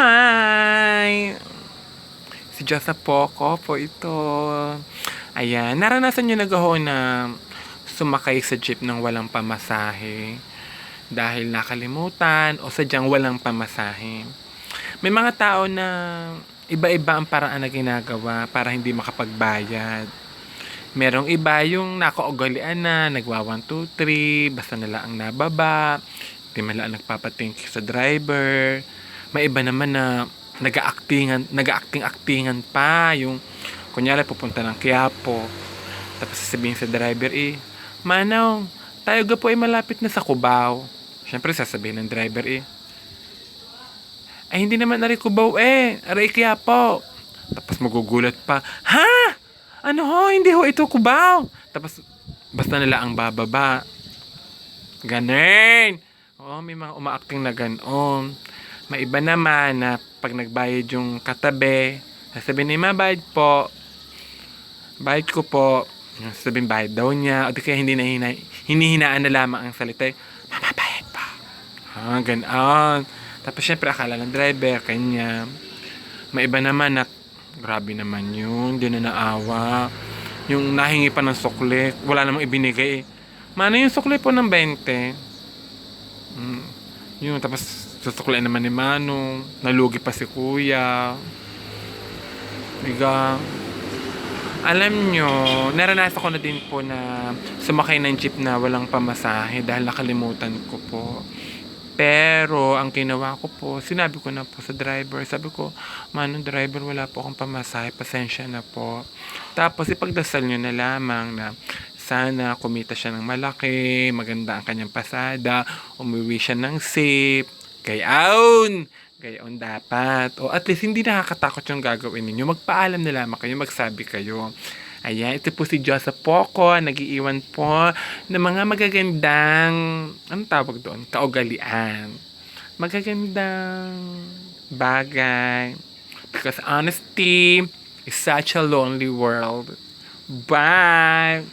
Hi! Si Josa Poco po ito. Ayan, naranasan nyo na na sumakay sa jeep ng walang pamasahe dahil nakalimutan o sadyang walang pamasahe. May mga tao na iba-iba ang paraan na ginagawa para hindi makapagbayad. Merong iba yung nakaugalian na, nagwa 1, 2, 3, basta nila ang nababa, hindi man lang nagpapating sa driver. May iba naman na nag-aactingan, nag-acting-actingan pa, yung kunyari pupunta ng Quiapo, tapos sasabihin sa driver, eh, Manaw, tayo ga po ay malapit na sa Cubao. Siyempre sasabihin ng driver, eh, ay hindi naman ari Cubao eh, ari Quiapo. Tapos magugulat pa, ha? Ano ho, hindi ho ito Cubao. Tapos basta nila ang bababa. Ganun. Oo, may mga umaacting na ganon. May iba naman na pag nagbayad yung katabi, sasabihin niya, bayad po. Bayad ko po. Sasabihin, bayad daw niya. O di kaya hindi na hina, hinihinaan na lamang ang salita. Mababayad pa. Ha, ganon. Tapos syempre akala ng driver, kanya. May iba naman na, grabe naman yun, di na naawa. Yung nahingi pa ng sukli, wala namang ibinigay. Mano yung sukli po ng 20? Mm, yun, tapos susuklian naman ni Manong, nalugi pa si Kuya. Biga, alam nyo, naranasan ko na din po na sumakay ng jeep na walang pamasahe dahil nakalimutan ko po. Pero, ang ginawa ko po, sinabi ko na po sa driver, sabi ko, manong driver, wala po akong pamasahe, pasensya na po. Tapos, ipagdasal nyo na lamang na sana kumita siya ng malaki, maganda ang kanyang pasada, umuwi siya ng safe, gayaon! Gayaon dapat. O at least hindi nakakatakot yung gagawin ninyo. Magpaalam na lamang kayo, magsabi kayo. Ayan, ito po si Joseph Poco, nagiiwan po ng mga magagandang, ano tawag doon? Kaugalian. Magagandang bagay. Because honesty is such a lonely world. Bye!